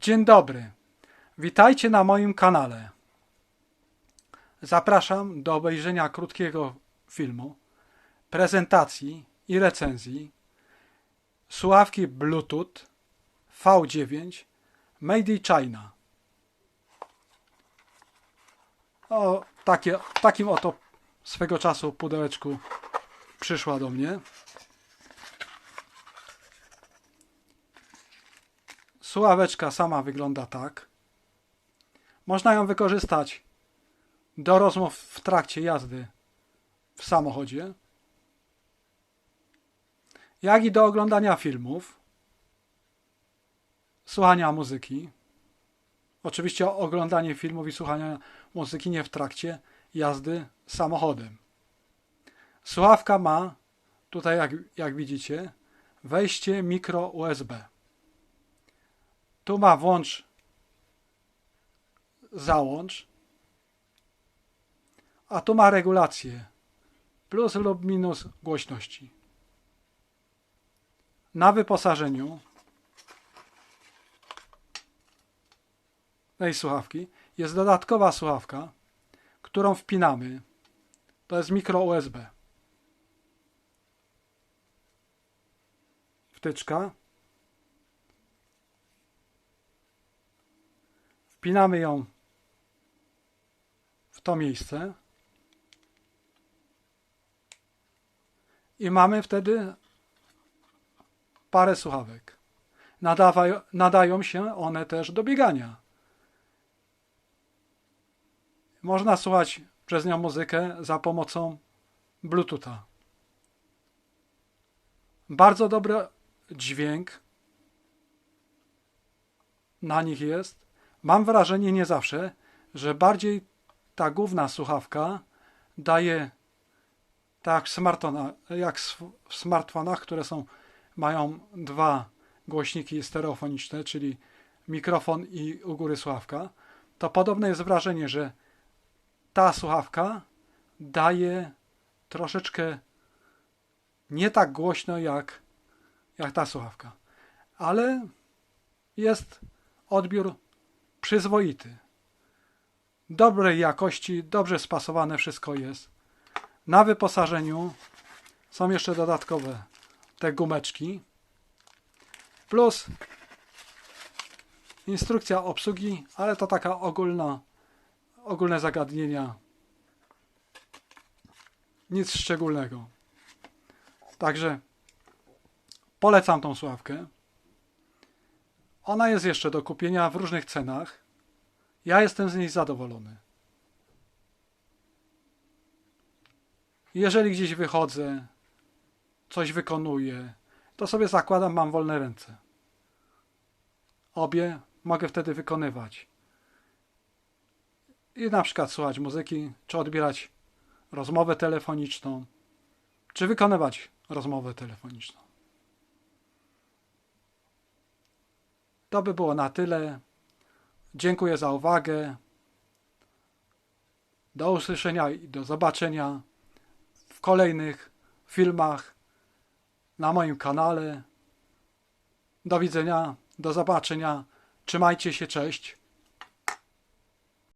Dzień dobry. Witajcie na moim kanale. Zapraszam do obejrzenia krótkiego filmu, prezentacji i recenzji słuchawki Bluetooth V9 Made in China. O, takie, takim oto swego czasu pudełeczku przyszła do mnie. Słuchaweczka sama wygląda tak. Można ją wykorzystać do rozmów w trakcie jazdy w samochodzie, jak i do oglądania filmów, słuchania muzyki. Oczywiście oglądanie filmów i słuchania muzyki nie w trakcie jazdy samochodem. Słuchawka ma, tutaj jak, jak widzicie, wejście mikro USB. Tu ma włącz, załącz, a tu ma regulację plus lub minus głośności. Na wyposażeniu tej słuchawki jest dodatkowa słuchawka, którą wpinamy. To jest mikro USB. Wtyczka. Wpinamy ją w to miejsce. I mamy wtedy parę słuchawek. Nadawają, nadają się one też do biegania. Można słuchać przez nią muzykę za pomocą Bluetootha. Bardzo dobry dźwięk na nich jest. Mam wrażenie, nie zawsze, że bardziej ta główna słuchawka daje tak jak w smartfonach, które są, mają dwa głośniki stereofoniczne, czyli mikrofon i u góry słuchawka, to podobne jest wrażenie, że ta słuchawka daje troszeczkę nie tak głośno jak, jak ta słuchawka, ale jest odbiór przyzwoity. Dobrej jakości, dobrze spasowane wszystko jest. Na wyposażeniu są jeszcze dodatkowe te gumeczki plus instrukcja obsługi, ale to taka ogólna, ogólne zagadnienia. Nic szczególnego. Także polecam tą sławkę. Ona jest jeszcze do kupienia w różnych cenach. Ja jestem z niej zadowolony. Jeżeli gdzieś wychodzę, coś wykonuję, to sobie zakładam, mam wolne ręce. Obie mogę wtedy wykonywać. I na przykład słuchać muzyki, czy odbierać rozmowę telefoniczną, czy wykonywać rozmowę telefoniczną. To by było na tyle. Dziękuję za uwagę. Do usłyszenia i do zobaczenia w kolejnych filmach na moim kanale. Do widzenia, do zobaczenia. Trzymajcie się, cześć.